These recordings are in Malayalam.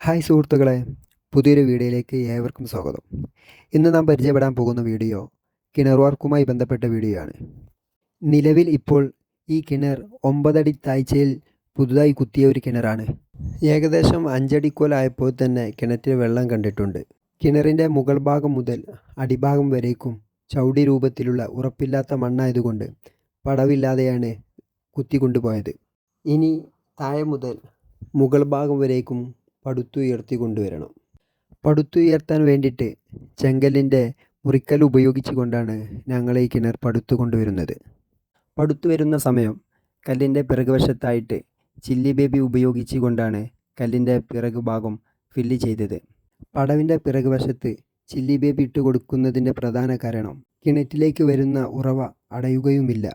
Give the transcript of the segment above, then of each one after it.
ഹായ് സുഹൃത്തുക്കളെ പുതിയൊരു വീഡിയോയിലേക്ക് ഏവർക്കും സ്വാഗതം. ഇന്ന് നാം പരിചയപ്പെടാൻ പോകുന്ന വീഡിയോ കിണർ വർക്കുമായി ബന്ധപ്പെട്ട വീഡിയോ ആണ്. നിലവിൽ ഇപ്പോൾ ഈ കിണർ ഒമ്പതടി താഴ്ചയിൽ പുതുതായി കുത്തിയ ഒരു കിണറാണ്. ഏകദേശം അഞ്ചടിക്കോലായപ്പോൾ തന്നെ കിണറ്റിൽ വെള്ളം കണ്ടിട്ടുണ്ട്. കിണറിന്റെ മുകൾ ഭാഗം മുതൽ അടിഭാഗം വരേക്കും ചൗടി രൂപത്തിലുള്ള ഉറപ്പില്ലാത്ത മണ്ണായതുകൊണ്ട് പടവില്ലാതെയാണ് കുത്തിക്കൊണ്ടുപോയത് ഇനി താഴെ മുതൽ മുകൾ ഭാഗം വരേക്കും പടുത്തുയർത്തി കൊണ്ടുവരണം പടുത്തുയർത്താൻ വേണ്ടിയിട്ട് ചെങ്കലിന്റെ മുറിക്കൽ ഉപയോഗിച്ചു കൊണ്ടാണ് ഞങ്ങൾ ഈ കിണർ പടുത്തു കൊണ്ടുവരുന്നത് പടുത്തു വരുന്ന സമയം കല്ലിന്റെ പിറകുവശത്തായിട്ട് ചില്ലി ബേബി ഉപയോഗിച്ചു കൊണ്ടാണ് കല്ലിന്റെ പിറകു ഭാഗം ഫില്ല് ചെയ്തത്. പടവിന്റെ പിറകുവശത്ത് ചില്ലി ബേബി ഇട്ട് കൊടുക്കുന്നതിന്റെ പ്രധാന കാരണം കിണറ്റിലേക്ക് വരുന്ന ഉറവ അടയുകയുമില്ല.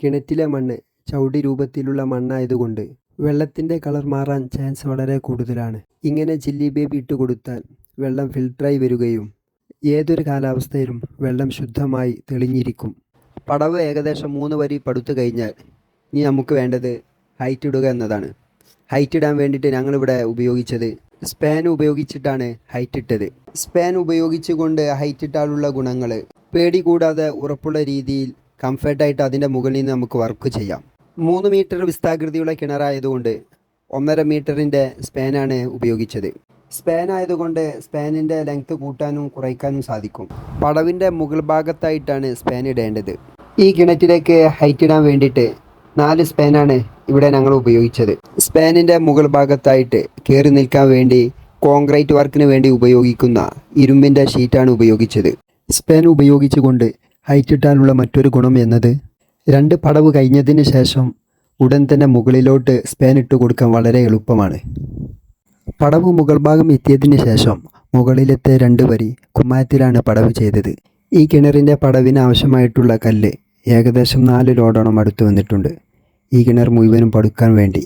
കിണറ്റിലെ മണ്ണ് ചൗടി രൂപത്തിലുള്ള മണ്ണായതുകൊണ്ട് വെള്ളത്തിന്റെ കളർ മാറാൻ ചാൻസ് വളരെ കൂടുതലാണ്. ഇങ്ങനെ ചില്ലി ബേബി ഇട്ട് കൊടുത്താൽ വെള്ളം ഫിൽട്ടറായി വരികയും ഏതൊരു കാലാവസ്ഥയിലും വെള്ളം ശുദ്ധമായി തെളിഞ്ഞിരിക്കും. പടവ് ഏകദേശം മൂന്ന് വരി പടുത്തു കഴിഞ്ഞാൽ ഇനി നമുക്ക് വേണ്ടത് ഹൈറ്റ് ഇടുക എന്നതാണ്. ഹൈറ്റ് ഇടാൻ വേണ്ടിയിട്ട് ഞങ്ങളിവിടെ ഉപയോഗിച്ചത് സ്പാൻ ഉപയോഗിച്ചിട്ടാണ് ഹൈറ്റ് ഇട്ടത്. സ്പാൻ ഉപയോഗിച്ചുകൊണ്ട് ഹൈറ്റ് ഇട്ടാലുള്ള ഗുണങ്ങൾ പേടി കൂടാതെ ഉറപ്പുള്ള രീതിയിൽ കംഫർട്ടായിട്ട് അതിന്റെ മുകളിൽ നിന്ന് നമുക്ക് വർക്ക് ചെയ്യാം. മൂന്ന് മീറ്റർ വിസ്താകൃതിയുള്ള കിണറായതുകൊണ്ട് ഒന്നര മീറ്ററിന്റെ സ്പാനാണ് ഉപയോഗിച്ചത്. സ്പാൻ ആയതുകൊണ്ട് സ്പാനിന്റെ ലെങ്ത് കൂട്ടാനും കുറയ്ക്കാനും സാധിക്കും. പടവിന്റെ മുകൾ ഭാഗത്തായിട്ടാണ് സ്പാൻ ഇടേണ്ടത്. ഈ കിണറ്റിലേക്ക് ഹൈറ്റ് ഇടാൻ വേണ്ടിയിട്ട് നാല് സ്പാനാണ് ഇവിടെ ഞങ്ങൾ ഉപയോഗിച്ചത്. സ്പാനിന്റെ മുകൾ ഭാഗത്തായിട്ട് കയറി നിൽക്കാൻ വേണ്ടി കോൺക്രീറ്റ് വർക്കിന് വേണ്ടി ഉപയോഗിക്കുന്ന ഇരുമ്പിന്റെ ഷീറ്റാണ് ഉപയോഗിച്ചത്. സ്പാൻ ഉപയോഗിച്ചുകൊണ്ട് ഹൈറ്റ് ഇട്ടാനുള്ള മറ്റൊരു ഗുണം എന്നത് രണ്ട് പടവ് കഴിഞ്ഞതിന് ശേഷം ഉടൻ തന്നെ മുകളിലോട്ട് സ്പാൻ ഇട്ട് കൊടുക്കാൻ വളരെ എളുപ്പമാണ്. പടവ് മുകൾ ഭാഗം എത്തിയതിന് ശേഷം മുകളിലത്തെ രണ്ട് വരി കുമ്മായത്തിലാണ് പടവ് ചെയ്തത്. ഈ കിണറിന്റെ പടവിന് ആവശ്യമായിട്ടുള്ള കല്ല് ഏകദേശം നാല് ലോഡോണം അടുത്ത് വന്നിട്ടുണ്ട്. ഈ കിണർ മുഴുവനും പടുക്കാൻ വേണ്ടി.